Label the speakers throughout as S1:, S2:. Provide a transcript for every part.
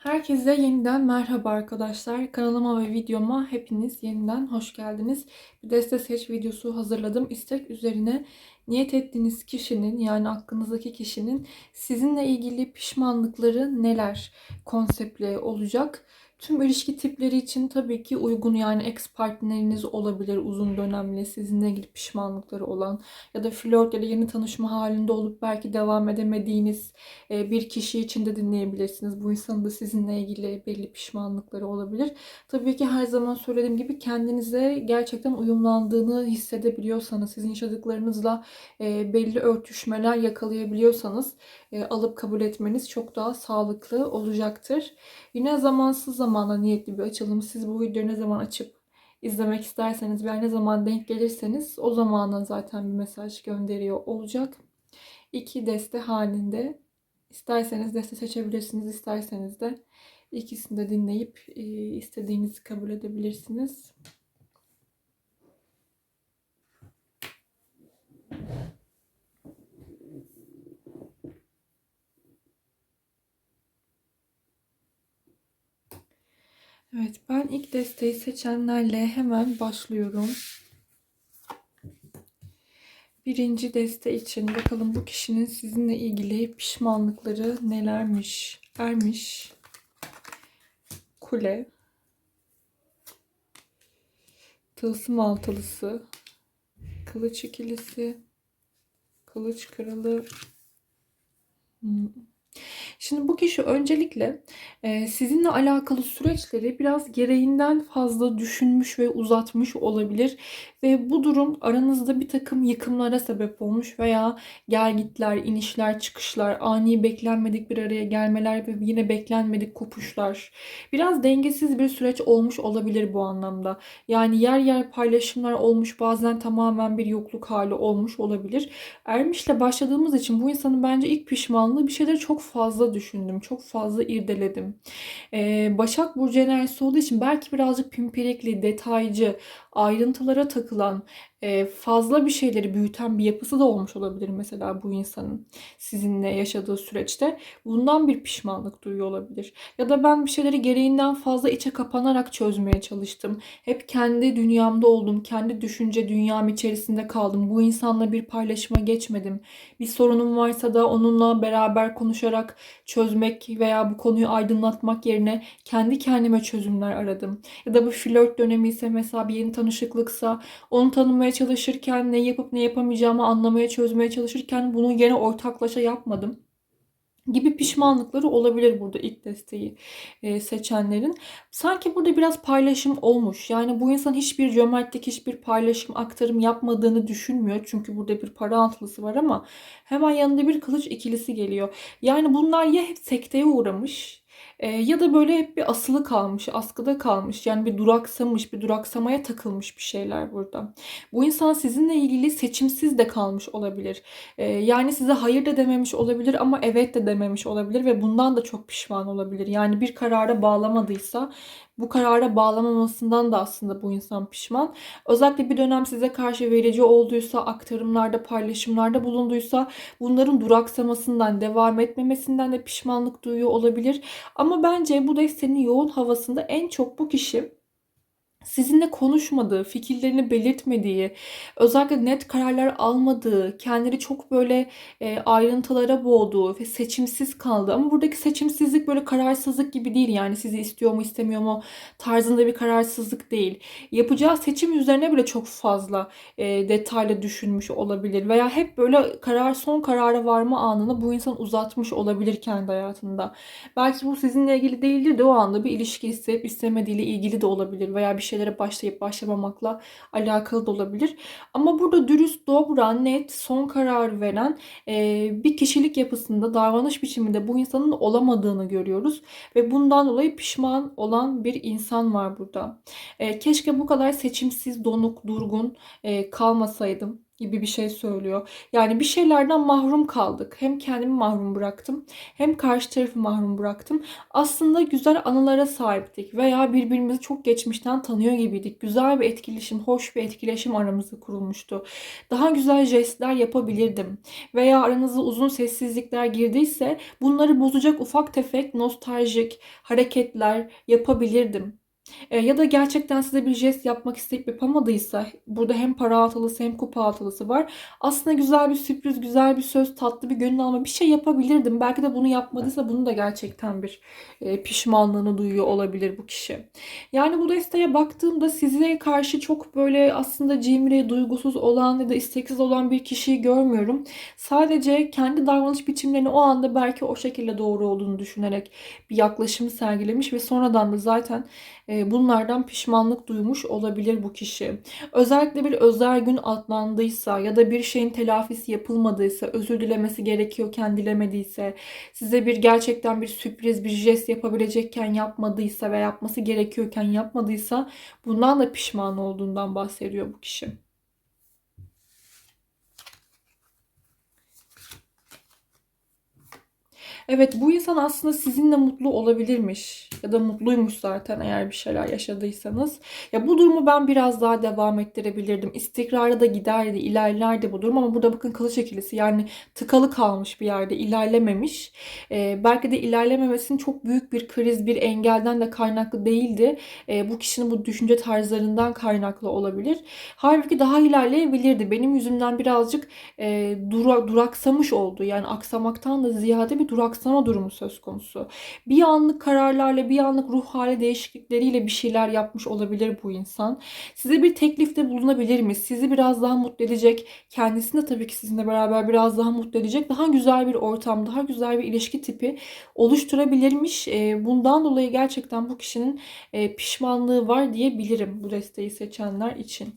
S1: Herkese yeniden merhaba arkadaşlar. Kanalıma ve videoma hepiniz yeniden hoş geldiniz. Bir deste seç videosu hazırladım. İstek üzerine niyet ettiğiniz kişinin yani aklınızdaki kişinin sizinle ilgili pişmanlıkları neler konseptli olacak. Tüm ilişki tipleri için tabii ki uygun yani ex partneriniz olabilir uzun dönemli sizinle ilgili pişmanlıkları olan ya da flört ya da yeni tanışma halinde olup belki devam edemediğiniz e, bir kişi için de dinleyebilirsiniz. Bu insanın da sizinle ilgili belli pişmanlıkları olabilir. Tabii ki her zaman söylediğim gibi kendinize gerçekten uyumlandığını hissedebiliyorsanız, sizin yaşadıklarınızla e, belli örtüşmeler yakalayabiliyorsanız alıp kabul etmeniz çok daha sağlıklı olacaktır. Yine zamansız zamanda niyetli bir açılım. Siz bu videoyu ne zaman açıp izlemek isterseniz veya ne zaman denk gelirseniz o zamana zaten bir mesaj gönderiyor olacak. İki deste halinde isterseniz deste seçebilirsiniz, isterseniz de ikisini de dinleyip e, istediğinizi kabul edebilirsiniz. Evet, ben ilk desteği seçenlerle hemen başlıyorum. Birinci deste için bakalım bu kişinin sizinle ilgili pişmanlıkları nelermiş? Ermiş. Kule. Tılsım altılısı. Kılıç ikilisi. Kılıç kralı. Hmm. Şimdi bu kişi öncelikle e, sizinle alakalı süreçleri biraz gereğinden fazla düşünmüş ve uzatmış olabilir. Ve bu durum aranızda bir takım yıkımlara sebep olmuş veya gelgitler, inişler, çıkışlar, ani beklenmedik bir araya gelmeler ve yine beklenmedik kopuşlar. Biraz dengesiz bir süreç olmuş olabilir bu anlamda. Yani yer yer paylaşımlar olmuş, bazen tamamen bir yokluk hali olmuş olabilir. Ermiş'le başladığımız için bu insanın bence ilk pişmanlığı bir şeyleri çok fazla düşündüm, çok fazla irdeledim. Ee, Başak Burcu enerjisi olduğu için belki birazcık pimpirikli, detaycı, ayrıntılara takılan, fazla bir şeyleri büyüten bir yapısı da olmuş olabilir mesela bu insanın sizinle yaşadığı süreçte. Bundan bir pişmanlık duyuyor olabilir. Ya da ben bir şeyleri gereğinden fazla içe kapanarak çözmeye çalıştım. Hep kendi dünyamda oldum. Kendi düşünce dünyam içerisinde kaldım. Bu insanla bir paylaşıma geçmedim. Bir sorunum varsa da onunla beraber konuşarak çözmek veya bu konuyu aydınlatmak yerine kendi kendime çözümler aradım. Ya da bu flört dönemi ise mesela bir yeni tanışıklıksa onu tanımaya çalışırken ne yapıp ne yapamayacağımı anlamaya çözmeye çalışırken bunu gene ortaklaşa yapmadım gibi pişmanlıkları olabilir burada ilk desteği e, seçenlerin. Sanki burada biraz paylaşım olmuş. Yani bu insan hiçbir cömertlik, hiçbir paylaşım, aktarım yapmadığını düşünmüyor. Çünkü burada bir para antlısı var ama hemen yanında bir kılıç ikilisi geliyor. Yani bunlar ya hep sekteye uğramış e, ya da böyle hep bir asılı kalmış, askıda kalmış. Yani bir duraksamış, bir duraksamaya takılmış bir şeyler burada. Bu insan sizinle ilgili seçimsiz de kalmış olabilir. E, yani size hayır da dememiş olabilir ama evet de dememiş olabilir ve bundan da çok pişman olabilir. Yani bir karara bağlamadıysa bu karara bağlamamasından da aslında bu insan pişman. Özellikle bir dönem size karşı verici olduysa, aktarımlarda, paylaşımlarda bulunduysa bunların duraksamasından, devam etmemesinden de pişmanlık duyuyor olabilir. Ama bence bu destenin yoğun havasında en çok bu kişi sizinle konuşmadığı, fikirlerini belirtmediği, özellikle net kararlar almadığı, kendini çok böyle e, ayrıntılara boğduğu ve seçimsiz kaldı. Ama buradaki seçimsizlik böyle kararsızlık gibi değil. Yani sizi istiyor mu istemiyor mu tarzında bir kararsızlık değil. Yapacağı seçim üzerine bile çok fazla e, detaylı düşünmüş olabilir. Veya hep böyle karar son karara varma anını bu insan uzatmış olabilir kendi hayatında. Belki bu sizinle ilgili değildir de o anda bir ilişki isteyip istemediğiyle ilgili de olabilir. Veya bir şeylere başlayıp başlamamakla alakalı da olabilir. Ama burada dürüst, dobra, net, son karar veren e, bir kişilik yapısında, davranış biçiminde bu insanın olamadığını görüyoruz. Ve bundan dolayı pişman olan bir insan var burada. E, keşke bu kadar seçimsiz, donuk, durgun e, kalmasaydım gibi bir şey söylüyor. Yani bir şeylerden mahrum kaldık. Hem kendimi mahrum bıraktım hem karşı tarafı mahrum bıraktım. Aslında güzel anılara sahiptik veya birbirimizi çok geçmişten tanıyor gibiydik. Güzel bir etkileşim, hoş bir etkileşim aramızda kurulmuştu. Daha güzel jestler yapabilirdim. Veya aranızda uzun sessizlikler girdiyse bunları bozacak ufak tefek nostaljik hareketler yapabilirdim. E, ya da gerçekten size bir jest yapmak isteyip yapamadıysa burada hem para atılısı hem kupa atılısı var. Aslında güzel bir sürpriz, güzel bir söz, tatlı bir gönül alma bir şey yapabilirdim. Belki de bunu yapmadıysa bunu da gerçekten bir e, pişmanlığını duyuyor olabilir bu kişi. Yani bu desteğe baktığımda size karşı çok böyle aslında cimri, duygusuz olan ya da isteksiz olan bir kişiyi görmüyorum. Sadece kendi davranış biçimlerini o anda belki o şekilde doğru olduğunu düşünerek bir yaklaşımı sergilemiş ve sonradan da zaten bunlardan pişmanlık duymuş olabilir bu kişi. Özellikle bir özel gün atlandıysa ya da bir şeyin telafisi yapılmadıysa, özür dilemesi gerekiyorken dilemediyse, size bir gerçekten bir sürpriz, bir jest yapabilecekken yapmadıysa ve yapması gerekiyorken yapmadıysa bundan da pişman olduğundan bahsediyor bu kişi. Evet bu insan aslında sizinle mutlu olabilirmiş. Ya da mutluymuş zaten eğer bir şeyler yaşadıysanız. Ya bu durumu ben biraz daha devam ettirebilirdim. İstikrarı da giderdi, ilerlerdi bu durum. Ama burada bakın kılıç ikilisi yani tıkalı kalmış bir yerde, ilerlememiş. Ee, belki de ilerlememesinin çok büyük bir kriz, bir engelden de kaynaklı değildi. Ee, bu kişinin bu düşünce tarzlarından kaynaklı olabilir. Halbuki daha ilerleyebilirdi. Benim yüzümden birazcık e, dura, duraksamış oldu. Yani aksamaktan da ziyade bir durak duraksama durumu söz konusu. Bir anlık kararlarla, bir anlık ruh hali değişiklikleriyle bir şeyler yapmış olabilir bu insan. Size bir teklifte bulunabilir mi? Sizi biraz daha mutlu edecek, kendisini de tabii ki sizinle beraber biraz daha mutlu edecek, daha güzel bir ortam, daha güzel bir ilişki tipi oluşturabilirmiş. E, bundan dolayı gerçekten bu kişinin e, pişmanlığı var diyebilirim bu desteği seçenler için.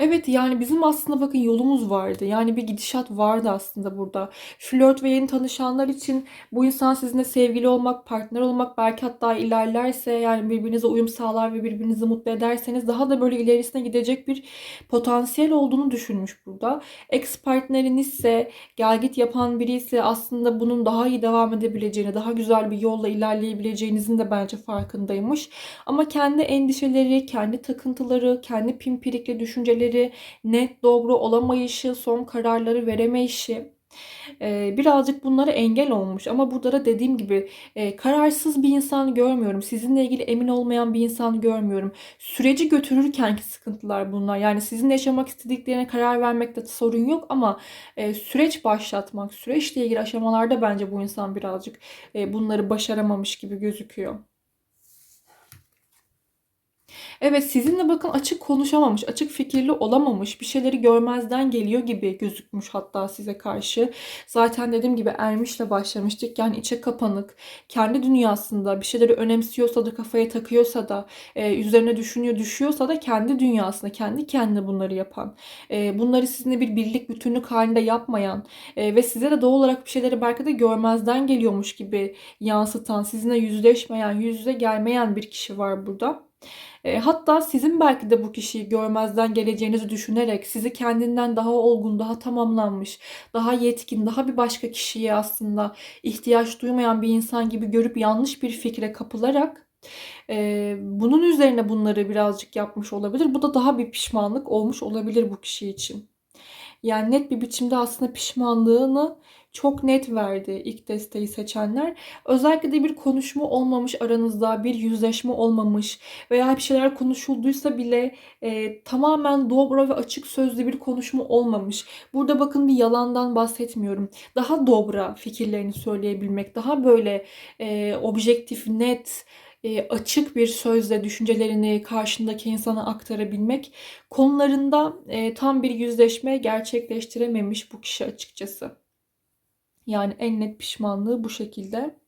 S1: Evet yani bizim aslında bakın yolumuz vardı. Yani bir gidişat vardı aslında burada. Flört ve yeni tanışanlar için bu insan sizinle sevgili olmak, partner olmak belki hatta ilerlerse yani birbirinize uyum sağlar ve birbirinizi mutlu ederseniz daha da böyle ilerisine gidecek bir potansiyel olduğunu düşünmüş burada. Ex partneriniz ise gel git yapan biri ise aslında bunun daha iyi devam edebileceğini, daha güzel bir yolla ilerleyebileceğinizin de bence farkındaymış. Ama kendi endişeleri, kendi takıntıları, kendi pimpirikli düşünceleri düşünceleri, net doğru olamayışı, son kararları veremeyişi e, birazcık bunlara engel olmuş. Ama burada da dediğim gibi e, kararsız bir insan görmüyorum. Sizinle ilgili emin olmayan bir insan görmüyorum. Süreci götürürkenki sıkıntılar bunlar. Yani sizin yaşamak istediklerine karar vermekte sorun yok ama e, süreç başlatmak, süreçle ilgili aşamalarda bence bu insan birazcık bunları başaramamış gibi gözüküyor. Evet sizinle bakın açık konuşamamış, açık fikirli olamamış, bir şeyleri görmezden geliyor gibi gözükmüş hatta size karşı. Zaten dediğim gibi ermişle başlamıştık. Yani içe kapanık, kendi dünyasında bir şeyleri önemsiyorsa da kafaya takıyorsa da e, üzerine düşünüyor, düşüyorsa da kendi dünyasında, kendi kendine bunları yapan, e, bunları sizinle bir birlik bütünlük halinde yapmayan e, ve size de doğal olarak bir şeyleri belki de görmezden geliyormuş gibi yansıtan, sizinle yüzleşmeyen, yüz yüze gelmeyen bir kişi var burada. E, hatta sizin belki de bu kişiyi görmezden geleceğinizi düşünerek sizi kendinden daha olgun, daha tamamlanmış, daha yetkin, daha bir başka kişiye aslında ihtiyaç duymayan bir insan gibi görüp yanlış bir fikre kapılarak e, bunun üzerine bunları birazcık yapmış olabilir. Bu da daha bir pişmanlık olmuş olabilir bu kişi için. Yani net bir biçimde aslında pişmanlığını çok net verdi ilk desteği seçenler. Özellikle de bir konuşma olmamış aranızda, bir yüzleşme olmamış veya bir şeyler konuşulduysa bile e, tamamen dobra ve açık sözlü bir konuşma olmamış. Burada bakın bir yalandan bahsetmiyorum. Daha dobra fikirlerini söyleyebilmek, daha böyle e, objektif, net, e, açık bir sözle düşüncelerini karşındaki insana aktarabilmek konularında e, tam bir yüzleşme gerçekleştirememiş bu kişi açıkçası. Yani en net pişmanlığı bu şekilde.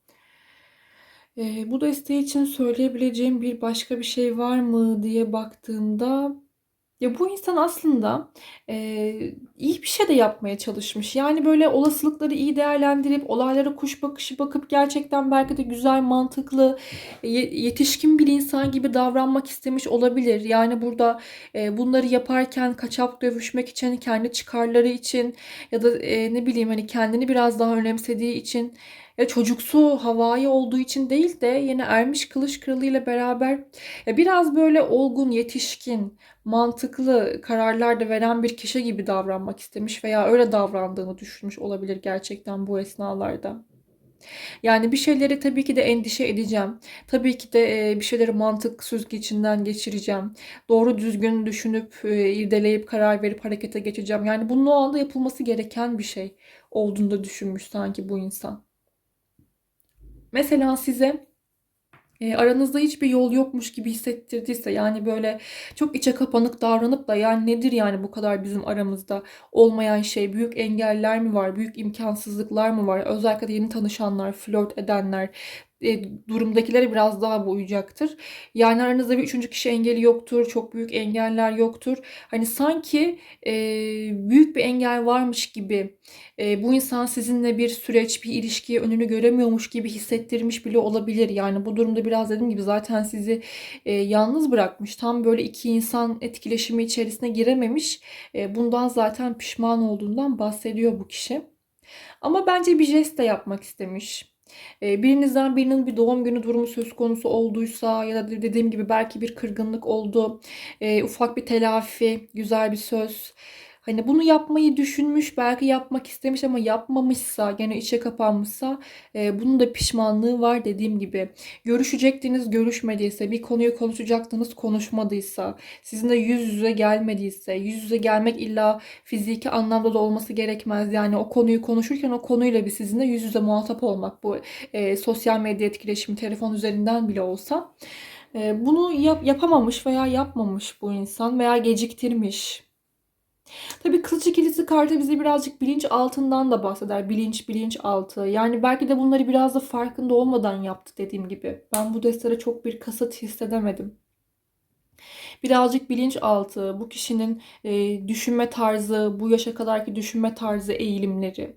S1: E, bu desteği için söyleyebileceğim bir başka bir şey var mı diye baktığımda Ya bu insan aslında e, iyi bir şey de yapmaya çalışmış. Yani böyle olasılıkları iyi değerlendirip olaylara kuş bakışı bakıp gerçekten belki de güzel, mantıklı, ye- yetişkin bir insan gibi davranmak istemiş olabilir. Yani burada e, bunları yaparken kaçak dövüşmek için, kendi çıkarları için ya da e, ne bileyim hani kendini biraz daha önemsediği için ya çocuksu havai olduğu için değil de yine Ermiş Kılıç Kralı ile beraber ya biraz böyle olgun, yetişkin, mantıklı kararlar da veren bir kişi gibi davranmak istemiş veya öyle davrandığını düşünmüş olabilir gerçekten bu esnalarda. Yani bir şeyleri tabii ki de endişe edeceğim. Tabii ki de bir şeyleri mantık süzgecinden geçireceğim. Doğru düzgün düşünüp, irdeleyip, karar verip harekete geçeceğim. Yani bunun o anda yapılması gereken bir şey olduğunu da düşünmüş sanki bu insan. Mesela size e, aranızda hiçbir yol yokmuş gibi hissettirdiyse yani böyle çok içe kapanık davranıp da yani nedir yani bu kadar bizim aramızda olmayan şey? Büyük engeller mi var? Büyük imkansızlıklar mı var? Özellikle de yeni tanışanlar flört edenler durumdakilere biraz daha bu uyacaktır. Yani aranızda bir üçüncü kişi engeli yoktur. Çok büyük engeller yoktur. Hani sanki e, büyük bir engel varmış gibi e, bu insan sizinle bir süreç, bir ilişkiye önünü göremiyormuş gibi hissettirmiş bile olabilir. Yani bu durumda biraz dediğim gibi zaten sizi e, yalnız bırakmış. Tam böyle iki insan etkileşimi içerisine girememiş. E, bundan zaten pişman olduğundan bahsediyor bu kişi. Ama bence bir jest de yapmak istemiş. Ee, Birinizden birinin bir doğum günü durumu söz konusu olduysa ya da dediğim gibi belki bir kırgınlık oldu, e, ufak bir telafi, güzel bir söz. Hani bunu yapmayı düşünmüş, belki yapmak istemiş ama yapmamışsa, gene içe kapanmışsa e, bunun da pişmanlığı var dediğim gibi. Görüşecektiniz, görüşmediyse, bir konuyu konuşacaktınız, konuşmadıysa, sizinle yüz yüze gelmediyse, yüz yüze gelmek illa fiziki anlamda da olması gerekmez. Yani o konuyu konuşurken o konuyla bir sizinle yüz yüze muhatap olmak bu e, sosyal medya etkileşimi telefon üzerinden bile olsa. E, bunu yap, yapamamış veya yapmamış bu insan veya geciktirmiş. Tabii kılıç ikilisi kartı bize birazcık bilinç altından da bahseder. Bilinç, bilinç altı. Yani belki de bunları biraz da farkında olmadan yaptı dediğim gibi. Ben bu destere çok bir kasıt hissedemedim. Birazcık bilinçaltı, bu kişinin e, düşünme tarzı, bu yaşa kadarki düşünme tarzı, eğilimleri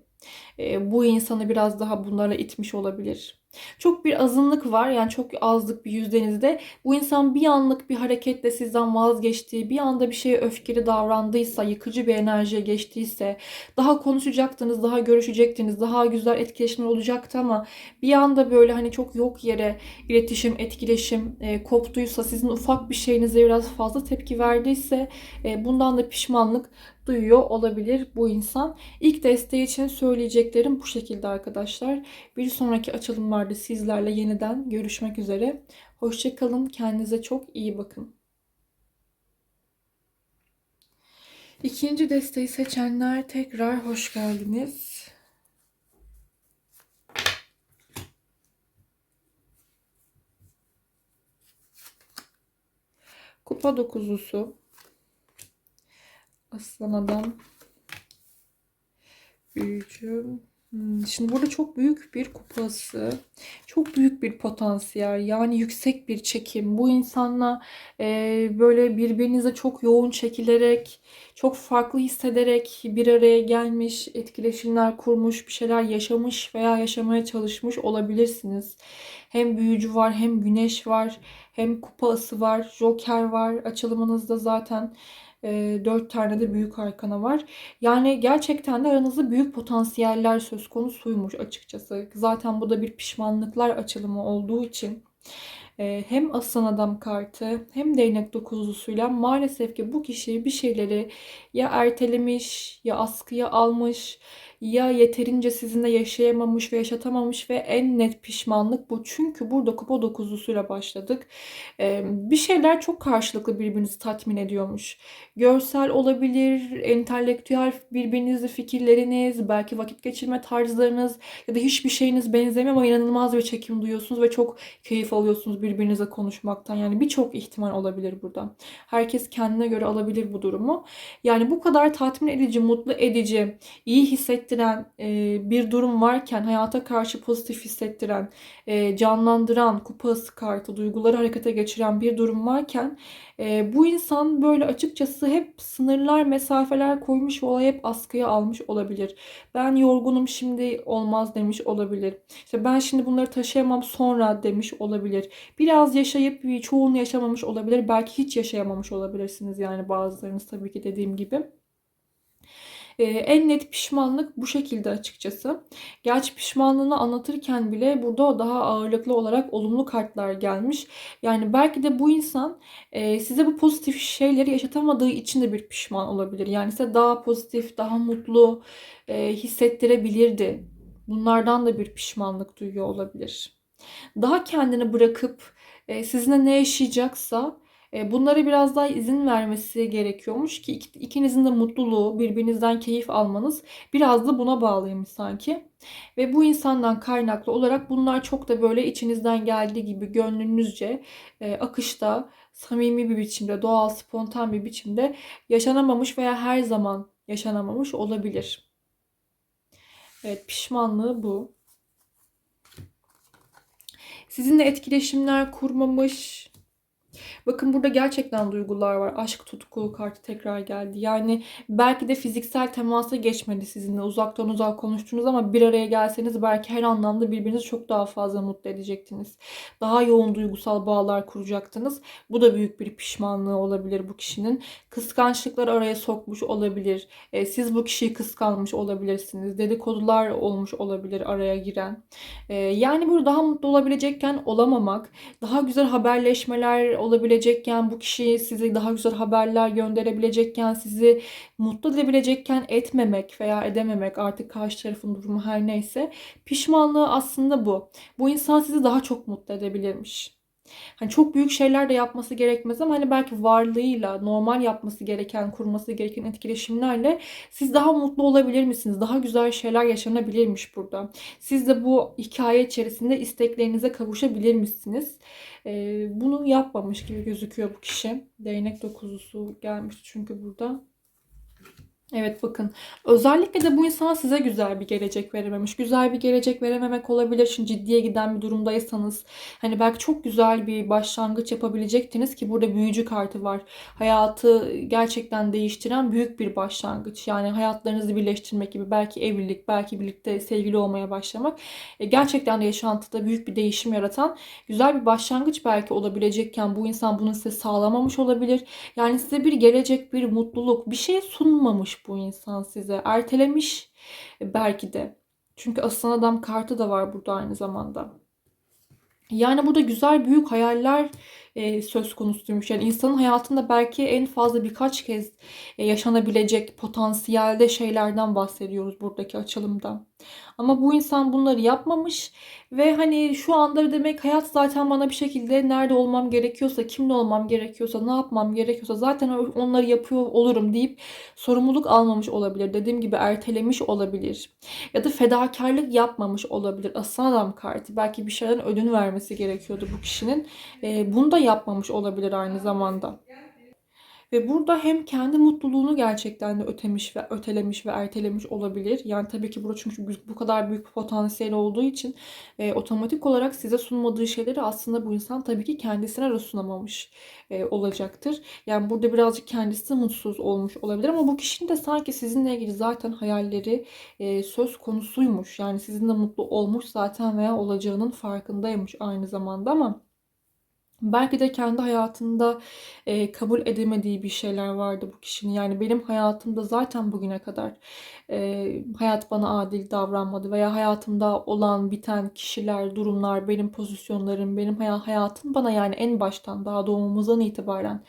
S1: e, bu insanı biraz daha bunlara itmiş olabilir. Çok bir azınlık var yani çok azlık bir yüzdenizde bu insan bir anlık bir hareketle sizden vazgeçtiği, bir anda bir şeye öfkeli davrandıysa, yıkıcı bir enerjiye geçtiyse, daha konuşacaktınız, daha görüşecektiniz, daha güzel etkileşimler olacaktı ama bir anda böyle hani çok yok yere iletişim, etkileşim e, koptuysa, sizin ufak bir şeyinize biraz fazla tepki verdiyse e, bundan da pişmanlık duyuyor olabilir bu insan. İlk desteği için söyleyeceklerim bu şekilde arkadaşlar. Bir sonraki açılımlarda sizlerle yeniden görüşmek üzere. Hoşçakalın. Kendinize çok iyi bakın. İkinci desteği seçenler tekrar hoş geldiniz. Kupa dokuzlusu. Aslan adam. Büyücü. Hmm, Şimdi burada çok büyük bir kupası, çok büyük bir potansiyel, yani yüksek bir çekim. Bu insanla e, böyle birbirinize çok yoğun çekilerek, çok farklı hissederek bir araya gelmiş, etkileşimler kurmuş, bir şeyler yaşamış veya yaşamaya çalışmış olabilirsiniz. Hem büyücü var, hem güneş var, hem kupa ası var, joker var. Açılımınızda zaten 4 tane de büyük arkana var. Yani gerçekten de aranızda büyük potansiyeller söz konusuymuş açıkçası. Zaten bu da bir pişmanlıklar açılımı olduğu için hem aslan adam kartı hem değnek dokuzlusuyla maalesef ki bu kişi bir şeyleri ya ertelemiş ya askıya almış ya yeterince sizinle yaşayamamış ve yaşatamamış ve en net pişmanlık bu. Çünkü burada kupa dokuzlusuyla başladık. Ee, bir şeyler çok karşılıklı birbirinizi tatmin ediyormuş. Görsel olabilir, entelektüel birbirinizle fikirleriniz, belki vakit geçirme tarzlarınız ya da hiçbir şeyiniz benzemiyor ama inanılmaz bir çekim duyuyorsunuz ve çok keyif alıyorsunuz birbirinize konuşmaktan. Yani birçok ihtimal olabilir burada. Herkes kendine göre alabilir bu durumu. Yani bu kadar tatmin edici, mutlu edici, iyi hissettirici iyileştiren e, bir durum varken, hayata karşı pozitif hissettiren, e, canlandıran, kupası kartı, duyguları harekete geçiren bir durum varken e, bu insan böyle açıkçası hep sınırlar, mesafeler koymuş ve olayı hep askıya almış olabilir. Ben yorgunum şimdi olmaz demiş olabilir. İşte ben şimdi bunları taşıyamam sonra demiş olabilir. Biraz yaşayıp çoğunu yaşamamış olabilir. Belki hiç yaşayamamış olabilirsiniz yani bazılarınız tabii ki dediğim gibi. Ee, en net pişmanlık bu şekilde açıkçası. Gerçi pişmanlığını anlatırken bile burada daha ağırlıklı olarak olumlu kartlar gelmiş. Yani belki de bu insan e, size bu pozitif şeyleri yaşatamadığı için de bir pişman olabilir. Yani size daha pozitif, daha mutlu e, hissettirebilirdi. Bunlardan da bir pişmanlık duyuyor olabilir. Daha kendini bırakıp e, sizinle ne yaşayacaksa e, bunlara biraz daha izin vermesi gerekiyormuş ki ikinizin de mutluluğu, birbirinizden keyif almanız biraz da buna bağlıymış sanki. Ve bu insandan kaynaklı olarak bunlar çok da böyle içinizden geldiği gibi gönlünüzce e, akışta, samimi bir biçimde, doğal, spontan bir biçimde yaşanamamış veya her zaman yaşanamamış olabilir. Evet, pişmanlığı bu. Sizinle etkileşimler kurmamış, Bakın burada gerçekten duygular var. Aşk tutku kartı tekrar geldi. Yani belki de fiziksel temasa geçmedi sizinle. Uzaktan uzak konuştunuz ama bir araya gelseniz belki her anlamda birbirinizi çok daha fazla mutlu edecektiniz. Daha yoğun duygusal bağlar kuracaktınız. Bu da büyük bir pişmanlığı olabilir bu kişinin. Kıskançlıklar araya sokmuş olabilir. E, siz bu kişiyi kıskanmış olabilirsiniz. Dedikodular olmuş olabilir araya giren. E, yani burada daha mutlu olabilecekken olamamak, daha güzel haberleşmeler olabilecekken, bu kişi size daha güzel haberler gönderebilecekken, sizi mutlu edebilecekken etmemek veya edememek artık karşı tarafın durumu her neyse pişmanlığı aslında bu. Bu insan sizi daha çok mutlu edebilirmiş. Hani çok büyük şeyler de yapması gerekmez ama hani belki varlığıyla normal yapması gereken, kurması gereken etkileşimlerle siz daha mutlu olabilir misiniz? Daha güzel şeyler yaşanabilirmiş burada. Siz de bu hikaye içerisinde isteklerinize kavuşabilir misiniz? Ee, bunu yapmamış gibi gözüküyor bu kişi. Değnek dokuzusu gelmiş çünkü burada. Evet bakın özellikle de bu insan size güzel bir gelecek verememiş. Güzel bir gelecek verememek olabilir. Şimdi ciddiye giden bir durumdaysanız hani belki çok güzel bir başlangıç yapabilecektiniz ki burada büyücü kartı var. Hayatı gerçekten değiştiren büyük bir başlangıç. Yani hayatlarınızı birleştirmek gibi belki evlilik, belki birlikte sevgili olmaya başlamak. E, gerçekten de yaşantıda büyük bir değişim yaratan güzel bir başlangıç belki olabilecekken bu insan bunu size sağlamamış olabilir. Yani size bir gelecek, bir mutluluk, bir şey sunmamış bu insan size. Ertelemiş belki de. Çünkü aslan adam kartı da var burada aynı zamanda. Yani burada güzel büyük hayaller e, söz konusuymuş. Yani insanın hayatında belki en fazla birkaç kez e, yaşanabilecek potansiyelde şeylerden bahsediyoruz buradaki açılımda. Ama bu insan bunları yapmamış ve hani şu anda demek hayat zaten bana bir şekilde nerede olmam gerekiyorsa, kimle olmam gerekiyorsa, ne yapmam gerekiyorsa zaten onları yapıyor olurum deyip sorumluluk almamış olabilir. Dediğim gibi ertelemiş olabilir. Ya da fedakarlık yapmamış olabilir. Aslan adam kartı. Belki bir şeyden ödün vermesi gerekiyordu bu kişinin. Bunu da yapmamış olabilir aynı zamanda. Ve burada hem kendi mutluluğunu gerçekten de ötemiş ve ötelemiş ve ertelemiş olabilir. Yani tabii ki burada çünkü bu kadar büyük bir potansiyel olduğu için e, otomatik olarak size sunmadığı şeyleri aslında bu insan tabii ki kendisine de sunamamış e, olacaktır. Yani burada birazcık kendisi mutsuz olmuş olabilir ama bu kişinin de sanki sizinle ilgili zaten hayalleri e, söz konusuymuş. Yani sizinle mutlu olmuş zaten veya olacağının farkındaymış aynı zamanda ama Belki de kendi hayatında e, kabul edemediği bir şeyler vardı bu kişinin. Yani benim hayatımda zaten bugüne kadar e, hayat bana adil davranmadı veya hayatımda olan biten kişiler, durumlar, benim pozisyonlarım, benim hayatım bana yani en baştan daha doğumumuzdan itibaren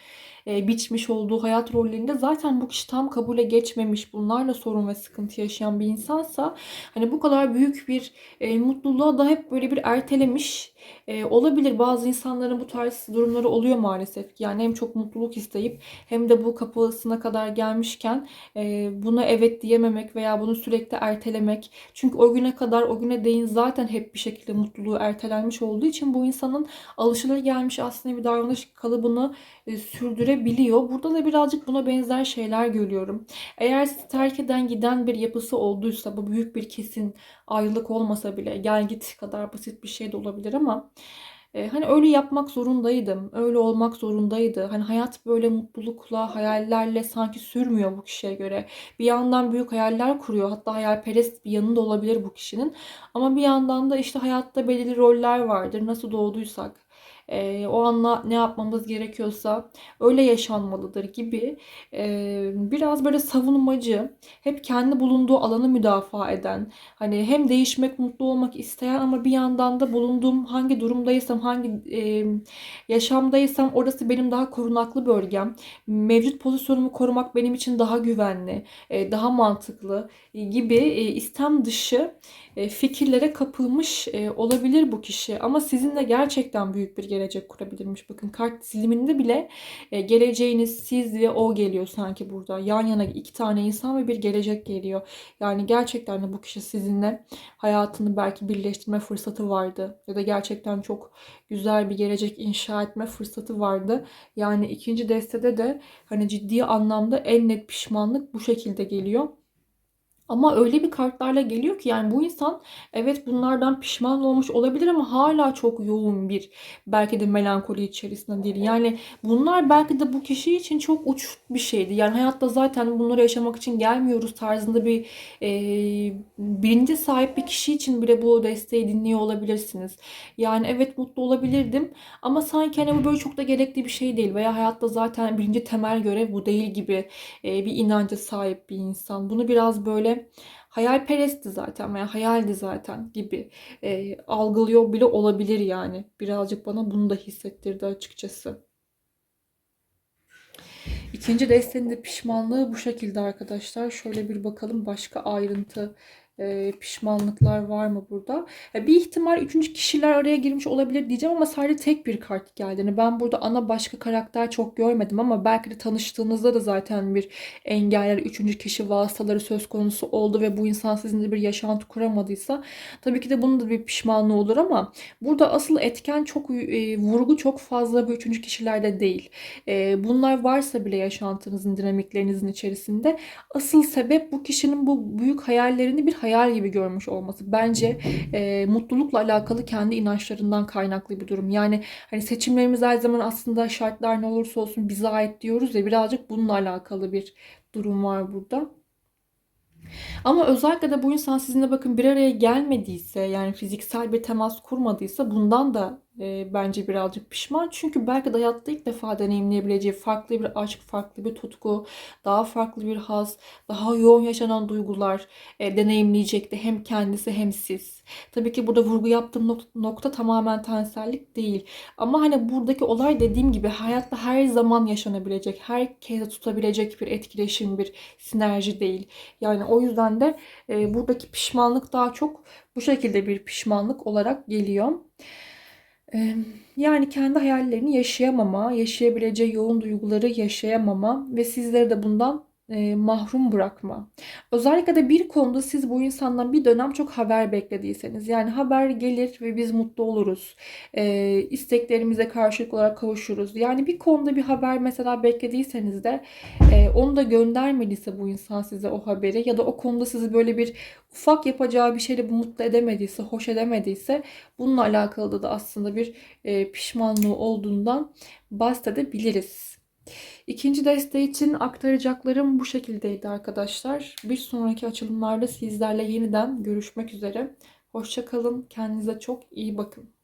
S1: e, biçmiş olduğu hayat rollerinde zaten bu kişi tam kabule geçmemiş bunlarla sorun ve sıkıntı yaşayan bir insansa hani bu kadar büyük bir e, mutluluğa da hep böyle bir ertelemiş e, olabilir. Bazı insanların bu tarz durumları oluyor maalesef. Yani hem çok mutluluk isteyip hem de bu kapısına kadar gelmişken e, buna evet diyememek veya bunu sürekli ertelemek. Çünkü o güne kadar o güne değin zaten hep bir şekilde mutluluğu ertelenmiş olduğu için bu insanın alışılır gelmiş aslında bir davranış kalıbını e, sürdüre görebiliyor. Burada da birazcık buna benzer şeyler görüyorum. Eğer sizi terk eden giden bir yapısı olduysa bu büyük bir kesin ayrılık olmasa bile gel git kadar basit bir şey de olabilir ama e, hani öyle yapmak zorundaydım. Öyle olmak zorundaydı. Hani hayat böyle mutlulukla, hayallerle sanki sürmüyor bu kişiye göre. Bir yandan büyük hayaller kuruyor. Hatta hayalperest bir yanı da olabilir bu kişinin. Ama bir yandan da işte hayatta belirli roller vardır. Nasıl doğduysak e, o anla ne yapmamız gerekiyorsa öyle yaşanmalıdır gibi e, biraz böyle savunmacı, hep kendi bulunduğu alanı müdafaa eden, hani hem değişmek, mutlu olmak isteyen ama bir yandan da bulunduğum hangi durumdaysam, hangi e, yaşamdaysam orası benim daha korunaklı bölgem. Mevcut pozisyonumu korumak benim için daha güvenli, e, daha mantıklı gibi e, istem dışı e, fikirlere kapılmış e, olabilir bu kişi. Ama sizinle gerçekten büyük bir gelecek kurabilirmiş. Bakın kart diliminde bile e, geleceğiniz siz ve o geliyor sanki burada. Yan yana iki tane insan ve bir gelecek geliyor. Yani gerçekten de bu kişi sizinle hayatını belki birleştirme fırsatı vardı. Ya da gerçekten çok güzel bir gelecek inşa etme fırsatı vardı. Yani ikinci destede de hani ciddi anlamda en net pişmanlık bu şekilde geliyor. Ama öyle bir kartlarla geliyor ki yani bu insan evet bunlardan pişman olmuş olabilir ama hala çok yoğun bir belki de melankoli içerisinde değil. Yani bunlar belki de bu kişi için çok uç bir şeydi. Yani hayatta zaten bunları yaşamak için gelmiyoruz tarzında bir e, bilince sahip bir kişi için bile bu desteği dinliyor olabilirsiniz. Yani evet mutlu olabilirdim ama sanki hani bu böyle çok da gerekli bir şey değil veya hayatta zaten birinci temel görev bu değil gibi e, bir inanca sahip bir insan. Bunu biraz böyle hayalperestti zaten veya hayaldi zaten gibi e, algılıyor bile olabilir yani. Birazcık bana bunu da hissettirdi açıkçası. İkinci destenin de pişmanlığı bu şekilde arkadaşlar. Şöyle bir bakalım başka ayrıntı e, pişmanlıklar var mı burada? E, bir ihtimal üçüncü kişiler araya girmiş olabilir diyeceğim ama sadece tek bir kart geldiğini. Ben burada ana başka karakter çok görmedim ama belki de tanıştığınızda da zaten bir engeller, üçüncü kişi vasıtaları söz konusu oldu ve bu insan sizinle bir yaşantı kuramadıysa tabii ki de bunun da bir pişmanlığı olur ama burada asıl etken çok e, vurgu çok fazla bu üçüncü kişilerde değil. E, bunlar varsa bile yaşantınızın dinamiklerinizin içerisinde asıl sebep bu kişinin bu büyük hayallerini bir hayal gibi görmüş olması bence e, mutlulukla alakalı kendi inançlarından kaynaklı bir durum. Yani hani seçimlerimiz her zaman aslında şartlar ne olursa olsun bize ait diyoruz ya birazcık bununla alakalı bir durum var burada. Ama özellikle de bu insan sizinle bakın bir araya gelmediyse yani fiziksel bir temas kurmadıysa bundan da e, bence birazcık pişman. Çünkü belki de hayatta ilk defa deneyimleyebileceği farklı bir aşk, farklı bir tutku, daha farklı bir haz, daha yoğun yaşanan duygular e, deneyimleyecekti. Hem kendisi hem siz. Tabii ki burada vurgu yaptığım nokta, nokta tamamen tensellik değil. Ama hani buradaki olay dediğim gibi hayatta her zaman yaşanabilecek, herkese tutabilecek bir etkileşim, bir sinerji değil. Yani o yüzden de e, buradaki pişmanlık daha çok bu şekilde bir pişmanlık olarak geliyor. Yani kendi hayallerini yaşayamama, yaşayabileceği yoğun duyguları yaşayamama ve sizleri de bundan e, mahrum bırakma. Özellikle de bir konuda siz bu insandan bir dönem çok haber beklediyseniz yani haber gelir ve biz mutlu oluruz. E, isteklerimize karşılık olarak kavuşuruz. Yani bir konuda bir haber mesela beklediyseniz de e, onu da göndermediyse bu insan size o haberi ya da o konuda sizi böyle bir ufak yapacağı bir şeyle mutlu edemediyse, hoş edemediyse bununla alakalı da aslında bir e, pişmanlığı olduğundan bahsedebiliriz. İkinci desteği için aktaracaklarım bu şekildeydi arkadaşlar. Bir sonraki açılımlarda sizlerle yeniden görüşmek üzere. Hoşçakalın. Kendinize çok iyi bakın.